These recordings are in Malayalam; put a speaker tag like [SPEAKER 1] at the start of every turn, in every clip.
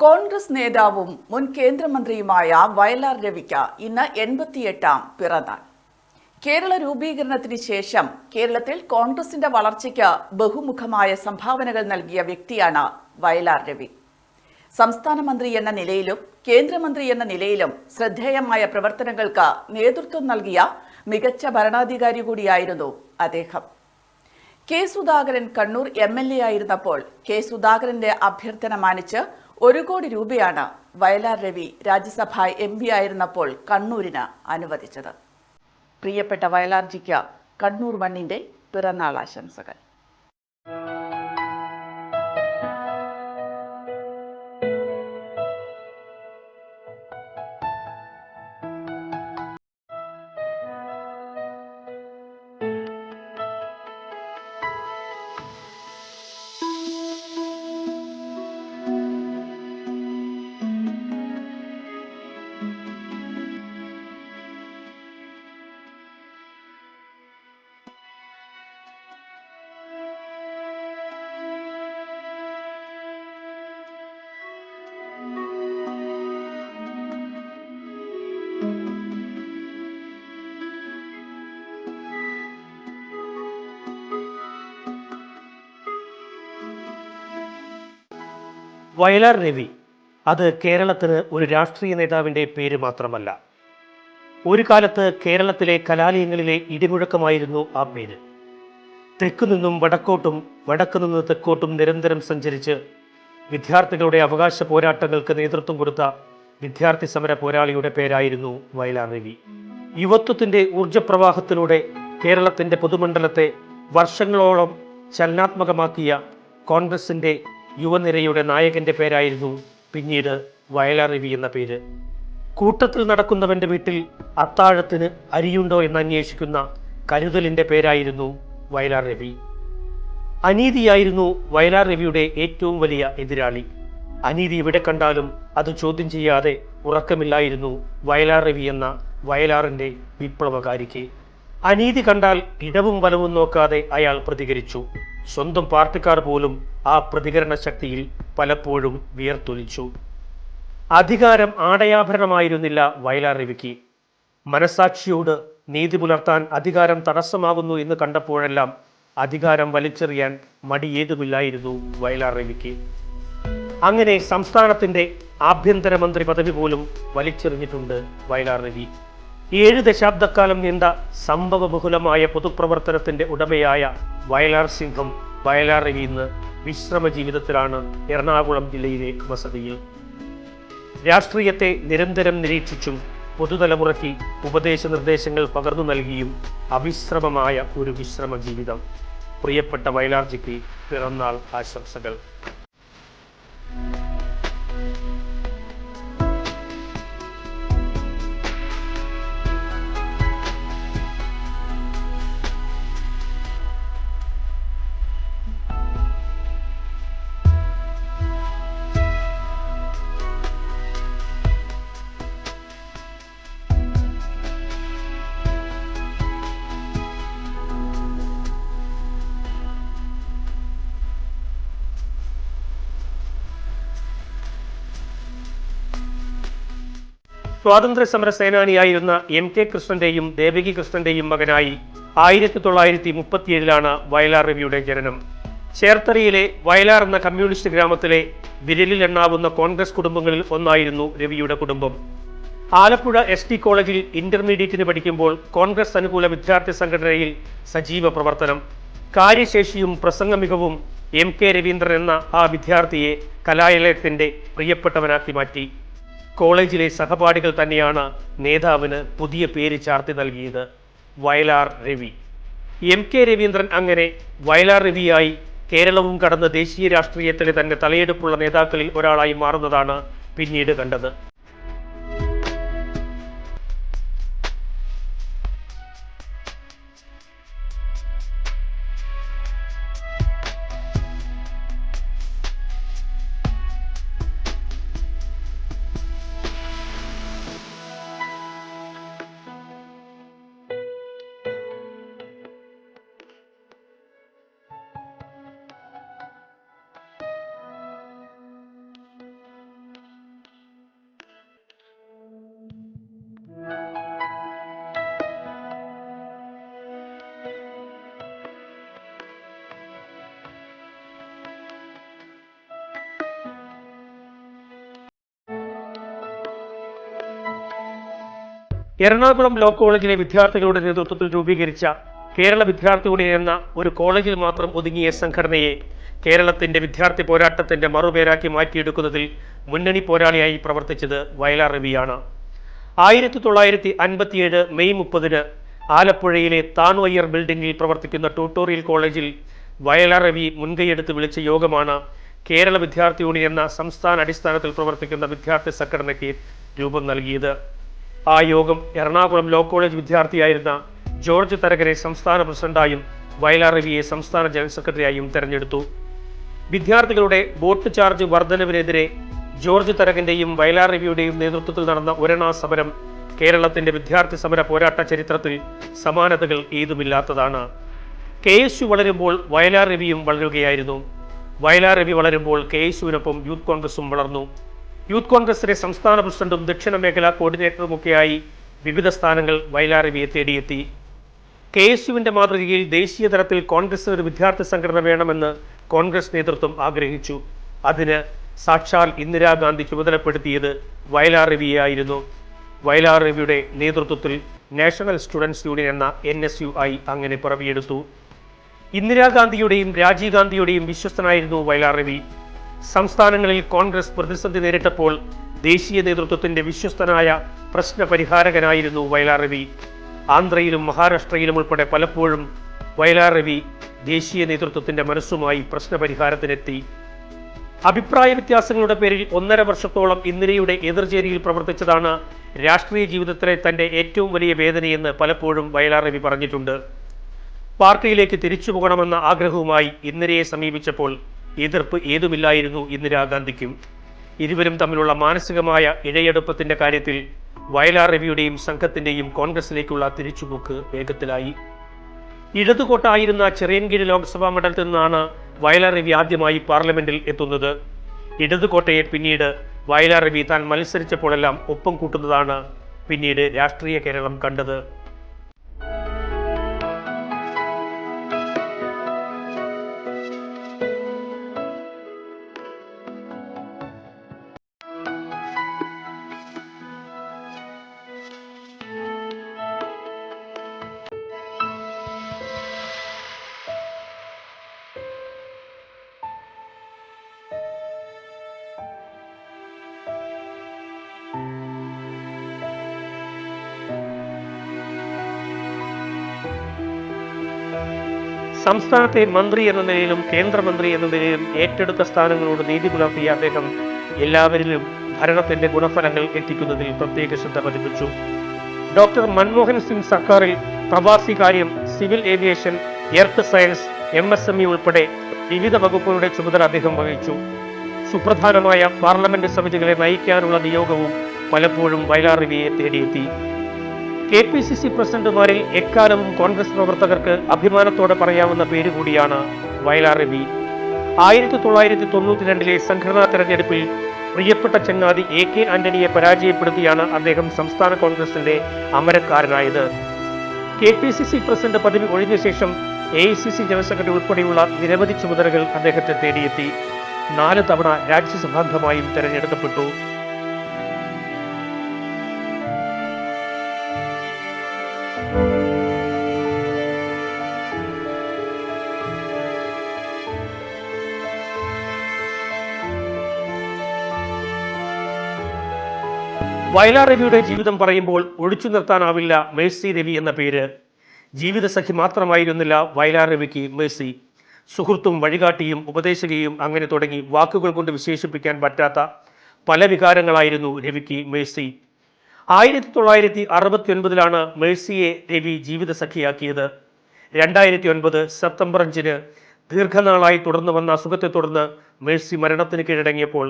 [SPEAKER 1] കോൺഗ്രസ് നേതാവും മുൻ കേന്ദ്രമന്ത്രിയുമായ വയലാർ രവിക്ക് ഇന്ന് എൺപത്തിയെട്ടാം പിറന്നാൾ. കേരള രൂപീകരണത്തിന് ശേഷം കേരളത്തിൽ കോൺഗ്രസിന്റെ വളർച്ചയ്ക്ക് ബഹുമുഖമായ സംഭാവനകൾ നൽകിയ വ്യക്തിയാണ് വയലാർ രവി. സംസ്ഥാന മന്ത്രി എന്ന നിലയിലും കേന്ദ്രമന്ത്രി എന്ന നിലയിലും ശ്രദ്ധേയമായ പ്രവർത്തനങ്ങൾക്ക് നേതൃത്വം നൽകിയ മികച്ച ഭരണാധികാരി കൂടിയായിരുന്നു അദ്ദേഹം. K Sudhakaran Kannur M L A ആയിരുന്നപ്പോൾ കെ സുധാകരന്റെ അഭ്യർത്ഥന മാനിച്ച് ഒരു കോടി രൂപയാണ് വയലാർ രവി രാജ്യസഭ എം പി ആയിരുന്നപ്പോൾ കണ്ണൂരിന് അനുവദിച്ചത്. പ്രിയപ്പെട്ട വയലാർജിക്ക് കണ്ണൂർ മണ്ണിന്റെ പിറന്നാൾ ആശംസകൾ.
[SPEAKER 2] വയലാർ രവി. അത് കേരളത്തിന് ഒരു രാഷ്ട്രീയ നേതാവിന്റെ പേര് മാത്രമല്ല. ഒരു കാലത്ത് കേരളത്തിലെ കലാലയങ്ങളിലെ ഇടിമുഴക്കമായിരുന്നു ആ പേര്. തെക്കു നിന്നും വടക്കോട്ടും വടക്കു നിന്ന് തെക്കോട്ടും നിരന്തരം സഞ്ചരിച്ച് വിദ്യാർത്ഥികളുടെ അവകാശ പോരാട്ടങ്ങൾക്ക് നേതൃത്വം കൊടുത്ത വിദ്യാർത്ഥി സമര പോരാളിയുടെ പേരായിരുന്നു വയലാർ രവി. യുവത്വത്തിന്റെ ഊർജപ്രവാഹത്തിലൂടെ കേരളത്തിന്റെ പൊതുമണ്ഡലത്തെ വർഷങ്ങളോളം ചലനാത്മകമാക്കിയ കോൺഗ്രസിന്റെ യുവനിരയുടെ നായകന്റെ പേരായിരുന്നു പിന്നീട് വയലാർ രവി എന്ന പേര്. കൂട്ടത്തിൽ നടക്കുന്നവന്റെ വീട്ടിൽ അത്താഴത്തിന് അരിയുണ്ടോ എന്ന് അന്വേഷിക്കുന്ന കരുതലിന്റെ പേരായിരുന്നു വയലാർ രവി അനീതിയായിരുന്നു വയലാർ രവിയുടെ ഏറ്റവും വലിയ എതിരാളി. അനീതി എവിടെ കണ്ടാലും അത് ചോദ്യം ചെയ്യാതെ ഉറക്കമില്ലായിരുന്നു വയലാർ രവി എന്ന വയലാറിന്റെ വിപ്ലവകാരിക്ക്. അനീതി കണ്ടാൽ ഇടവും വലവും നോക്കാതെ അയാൾ പ്രതികരിച്ചു. സ്വന്തം പാർട്ടിക്കാർ പോലും ആ പ്രതികരണ ശക്തിയിൽ പലപ്പോഴും വിയർത്തൊലിച്ചു. അധികാരം ആടയാഭരണമായിരുന്നില്ല വയലാർ രവിക്ക്. മനസാക്ഷിയോട് നീതി പുലർത്താൻ അധികാരം തടസ്സമാകുന്നു എന്ന് കണ്ടപ്പോഴെല്ലാം അധികാരം വലിച്ചെറിയാൻ മടിയേതുമില്ലായിരുന്നു വയലാർ രവിക്ക്. അങ്ങനെ സംസ്ഥാനത്തിന്റെ ആഭ്യന്തരമന്ത്രി പദവി പോലും വലിച്ചെറിഞ്ഞിട്ടുണ്ട് വയലാർ രവി. ഏഴ് ദശാബ്ദക്കാലം നീണ്ട സംഭവബഹുലമായ പൊതുപ്രവർത്തനത്തിന്റെ ഉടമയായ വയലാർ സിംഹം വയലാർ രവി ഇന്ന് വിശ്രമ ജീവിതത്തിലാണ് എറണാകുളം ജില്ലയിലെ വസതിയിൽ. രാഷ്ട്രീയത്തെ നിരന്തരം നിരീക്ഷിച്ചും പുതുതലമുറയ്ക്ക് ഉപദേശ നിർദ്ദേശങ്ങൾ പകർന്നു നൽകിയും അവിശ്രമമായ ഒരു വിശ്രമ ജീവിതം പ്രിയപ്പെട്ട വയലാർജിക്ക് പിറന്നാൾ ആശംസകൾ. സ്വാതന്ത്ര്യ സമര സേനാനിയായിരുന്ന എം കെ കൃഷ്ണന്റെയും ദേവകി കൃഷ്ണന്റെയും മകനായി ആയിരത്തി തൊള്ളായിരത്തി മുപ്പത്തിയേഴിലാണ് വയലാർ രവിയുടെ ജനനം. ചേർത്തലയിലെ വയലാർ എന്ന കമ്മ്യൂണിസ്റ്റ് ഗ്രാമത്തിലെ വിരലിൽ എണ്ണാവുന്ന കോൺഗ്രസ് കുടുംബങ്ങളിൽ ഒന്നായിരുന്നു രവിയുടെ കുടുംബം. ആലപ്പുഴ എസ് ടി കോളേജിൽ ഇന്റർമീഡിയറ്റിന് പഠിക്കുമ്പോൾ കോൺഗ്രസ് അനുകൂല വിദ്യാർത്ഥി സംഘടനയിൽ സജീവ പ്രവർത്തനം. കാര്യശേഷിയും പ്രസംഗ മികവും എം കെ രവീന്ദ്രൻ എന്ന ആ വിദ്യാർത്ഥിയെ കലാലയത്തിന്റെ പ്രിയപ്പെട്ടവനാക്കി മാറ്റി. കോളേജിലെ സഹപാഠികൾ തന്നെയാണ് നേതാവിന് പുതിയ പേര് ചാർത്തി നൽകിയത്. വയലാർ രവി. എം കെ രവീന്ദ്രൻ അങ്ങനെ വയലാർ രവിയായി കേരളവും കടന്ന് ദേശീയ രാഷ്ട്രീയത്തിലെ തന്നെ തലയെടുപ്പുള്ള നേതാക്കളിൽ ഒരാളായി മാറുന്നതാണ് പിന്നീട് കണ്ടത്. എറണാകുളം ലോ കോളേജിലെ വിദ്യാർത്ഥികളുടെ നേതൃത്വത്തിൽ രൂപീകരിച്ച കേരള വിദ്യാർത്ഥി യൂണിയൻ എന്ന ഒരു കോളേജിൽ മാത്രം ഒതുങ്ങിയ സംഘടനയെ കേരളത്തിന്റെ വിദ്യാർത്ഥി പോരാട്ടത്തിന്റെ മറുപേരാക്കി മാറ്റിയെടുക്കുന്നതിൽ മുന്നണി പോരാളിയായി പ്രവർത്തിച്ചത് വയലാർ രവിയാണ് ആയിരത്തി തൊള്ളായിരത്തി അൻപത്തിയേഴ് മെയ് മുപ്പതിന് ആലപ്പുഴയിലെ താണുവയ്യർ ബിൽഡിംഗിൽ പ്രവർത്തിക്കുന്ന ട്യൂട്ടോറിയൽ കോളേജിൽ വയലാർ രവി മുൻകൈയെടുത്ത് വിളിച്ച യോഗമാണ് കേരള വിദ്യാർത്ഥി യൂണിയൻ എന്ന സംസ്ഥാന അടിസ്ഥാനത്തിൽ പ്രവർത്തിക്കുന്ന വിദ്യാർത്ഥി സംഘടനയ്ക്ക് രൂപം നൽകിയത്. ആ യോഗം എറണാകുളം ലോ കോളേജ് വിദ്യാർത്ഥിയായിരുന്ന ജോർജ് തരകരെ സംസ്ഥാന പ്രസിഡന്റായും വയലാർ രവിയെ സംസ്ഥാന ജനറൽ സെക്രട്ടറിയായും തെരഞ്ഞെടുത്തു. വിദ്യാർത്ഥികളുടെ വോട്ട് ചാർജ് വർധനവിനെതിരെ ജോർജ് തരകന്റെയും വയലാർ രവിയുടെയും നേതൃത്വത്തിൽ നടന്ന ഒരണാ സമരം കേരളത്തിന്റെ വിദ്യാർത്ഥി സമര പോരാട്ട ചരിത്രത്തിൽ സമാനതകൾ ഏതുമില്ലാത്തതാണ്. കെ എസ് യു വളരുമ്പോൾ വയലാർ രവിയും വളരുകയായിരുന്നു. വയലാർ രവി വളരുമ്പോൾ കെ എസ് യുവിനൊപ്പം യൂത്ത് കോൺഗ്രസും വളർന്നു. യൂത്ത് കോൺഗ്രസിലെ സംസ്ഥാന പ്രസിഡന്റും ദക്ഷിണ മേഖലാ കോർഡിനേറ്ററുമൊക്കെയായി വിവിധ സ്ഥാനങ്ങൾ വയലാരവിയെ തേടിയെത്തി. കെ എസ് യുവിന്റെ മാതൃകയിൽ ദേശീയ തലത്തിൽ കോൺഗ്രസിന് ഒരു വിദ്യാർത്ഥി സംഘടന വേണമെന്ന് കോൺഗ്രസ് നേതൃത്വം ആഗ്രഹിച്ചു. അതിന് സാക്ഷാൽ ഇന്ദിരാഗാന്ധി ചുമതലപ്പെടുത്തിയത് വയലാർ രവിയായിരുന്നു വയലാർ രവിയുടെ നേതൃത്വത്തിൽ നാഷണൽ സ്റ്റുഡൻസ് യൂണിയൻ എന്ന എൻ എസ് യു ഐ അങ്ങനെ പിറവിയെടുത്തു. ഇന്ദിരാഗാന്ധിയുടെയും രാജീവ് ഗാന്ധിയുടെയും വിശ്വസ്തനായിരുന്നു വയലാർ രവി സംസ്ഥാനങ്ങളിൽ കോൺഗ്രസ് പ്രതിസന്ധി നേരിട്ടപ്പോൾ ദേശീയ നേതൃത്വത്തിന്റെ വിശ്വസ്തനായ പ്രശ്ന പരിഹാരകനായിരുന്നു വയലാർ രവി. ആന്ധ്രയിലും മഹാരാഷ്ട്രയിലും ഉൾപ്പെടെ പലപ്പോഴും വയലാർ രവി ദേശീയ നേതൃത്വത്തിന്റെ മനസ്സുമായി പ്രശ്നപരിഹാരത്തിനെത്തി. അഭിപ്രായ വ്യത്യാസങ്ങളുടെ പേരിൽ ഒന്നര വർഷത്തോളം ഇന്ദിരയുടെ എതിർചേരിയിൽ പ്രവർത്തിച്ചതാണ് രാഷ്ട്രീയ ജീവിതത്തിലെ തന്റെ ഏറ്റവും വലിയ വേദനയെന്ന് പലപ്പോഴും വയലാർ രവി പറഞ്ഞിട്ടുണ്ട്. പാർട്ടിയിലേക്ക് തിരിച്ചു പോകണമെന്ന ആഗ്രഹവുമായി ഇന്ദിരയെ സമീപിച്ചപ്പോൾ എതിർപ്പ് ഏതുമില്ലായിരുന്നു ഇന്ദിരാഗാന്ധിക്കും ഇരുവരും തമ്മിലുള്ള മാനസികമായ ഇഴയെടുപ്പത്തിന്റെ കാര്യത്തിൽ വയലാർ രവിയുടെയും സംഘത്തിന്റെയും കോൺഗ്രസിലേക്കുള്ള തിരിച്ചുപോക്ക് വേഗത്തിലായി. ഇടതുകോട്ടായിരുന്ന ചെറിയൻകീഴ് ലോക്സഭാ മണ്ഡലത്തിൽ നിന്നാണ് വയലാർ രവി ആദ്യമായി പാർലമെന്റിൽ എത്തുന്നത്. ഇടതുകോട്ടയെ പിന്നീട് വയലാർ രവി താൻ മത്സരിച്ചപ്പോഴെല്ലാം ഒപ്പം കൂട്ടുന്നതാണ് പിന്നീട് രാഷ്ട്രീയ കേരളം കണ്ടത്. സംസ്ഥാനത്തെ മന്ത്രി എന്ന നിലയിലും കേന്ദ്രമന്ത്രി എന്ന നിലയിലും ഏറ്റെടുത്ത സ്ഥാനങ്ങളോട് നീതി പുലർത്തിയ അദ്ദേഹം എല്ലാവരിലും ഭരണത്തിന്റെ ഗുണഫലങ്ങൾ എത്തിക്കുന്നതിൽ പ്രത്യേക ശ്രദ്ധ പതിപ്പിച്ചു. ഡോക്ടർ മൻമോഹൻ സിംഗ് സർക്കാരിൽ പ്രവാസി കാര്യം civil aviation earth science M S M E ഉൾപ്പെടെ വിവിധ വകുപ്പുകളുടെ ചുമതല അദ്ദേഹം വഹിച്ചു. സുപ്രധാനമായ പാർലമെന്റ് സമിതികളെ നയിക്കാനുള്ള നിയോഗവും പലപ്പോഴും വയലാർ രവിയെ തേടിയെത്തി. കെ പി സി സി പ്രസിഡന്റുമാരിൽ എക്കാലവും കോൺഗ്രസ് പ്രവർത്തകർക്ക് അഭിമാനത്തോടെ പറയാവുന്ന പേര് കൂടിയാണ് വയലാർ രവി. ആയിരത്തി തൊള്ളായിരത്തി തൊണ്ണൂറ്റി രണ്ടിലെ സംഘടനാ തെരഞ്ഞെടുപ്പിൽ പ്രിയപ്പെട്ട ചങ്ങാതി എ കെ ആന്റണിയെ പരാജയപ്പെടുത്തിയാണ് അദ്ദേഹം സംസ്ഥാന കോൺഗ്രസിന്റെ അമരക്കാരനായത്. K P C C president പദവി ഒഴിഞ്ഞ ശേഷം A I C C general secretary ഉൾപ്പെടെയുള്ള നിരവധി ചുമതലകൾ അദ്ദേഹത്തെ തേടിയെത്തി. നാല് തവണ രാജ്യസഭാംഗമായും തെരഞ്ഞെടുക്കപ്പെട്ടു. വയലാർ രവിയുടെ ജീവിതം പറയുമ്പോൾ ഒഴിച്ചു നിർത്താനാവില്ല മേഴ്സി രവി എന്ന പേര്. ജീവിതസഖി മാത്രമായിരുന്നില്ല വയലാർ രവിക്ക് മേഴ്സി. സുഹൃത്തും വഴികാട്ടിയും ഉപദേശകയും അങ്ങനെ തുടങ്ങി വാക്കുകൾ കൊണ്ട് വിശേഷിപ്പിക്കാൻ പറ്റാത്ത പല വികാരങ്ങളായിരുന്നു രവിക്ക് മേഴ്സി. ആയിരത്തി തൊള്ളായിരത്തി അറുപത്തി ഒൻപതിലാണ് മേഴ്സിയെ രവി ജീവിതസഖിയാക്കിയത്. രണ്ടായിരത്തി ഒൻപത് സെപ്റ്റംബർ അഞ്ചിന് ദീർഘനാളായി തുടർന്നു വന്ന അസുഖത്തെ തുടർന്ന് മേഴ്സി മരണത്തിന് കീഴടങ്ങിയപ്പോൾ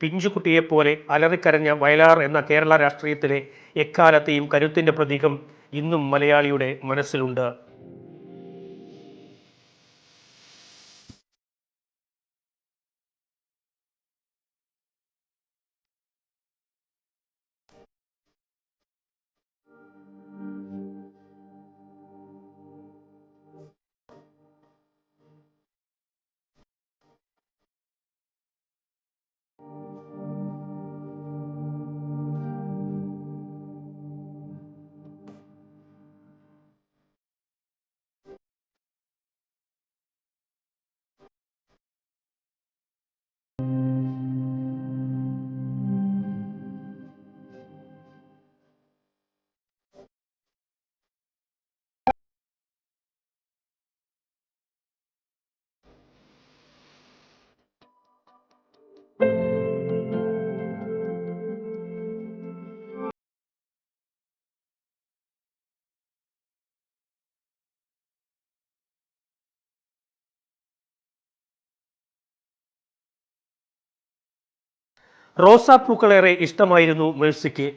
[SPEAKER 2] പിഞ്ചുകുട്ടിയെപ്പോലെ അലറിക്കരഞ്ഞ വയലാർ എന്ന കേരള രാഷ്ട്രീയത്തിലെ എക്കാലത്തെയും കരുത്തിന്റെ പ്രതീകം ഇന്നും മലയാളിയുടെ മനസ്സിലുണ്ട്. റോസാപ്പൂക്കളേറെ ഇഷ്ടമായിരുന്നു മേഴ്സിക്ക്.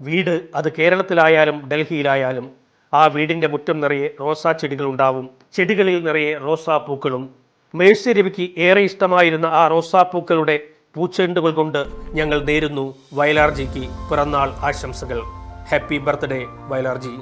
[SPEAKER 2] വീട് അത് കേരളത്തിലായാലും ഡൽഹിയിലായാലും ആ വീടിന്റെ മുറ്റം നിറയെ റോസാ ചെടികൾ ഉണ്ടാവും. ചെടികളിൽ നിറയെ റോസാപ്പൂക്കളും. മേഴ്സി രവിക്ക് ഏറെ ഇഷ്ടമായിരുന്ന ആ റോസാപ്പൂക്കളുടെ പൂച്ചെണ്ടുകൾ കൊണ്ട് ഞങ്ങൾ നേരുന്നു വയലാർജിക്ക് പിറന്നാൾ ആശംസകൾ. Happy birthday വയലാർജി.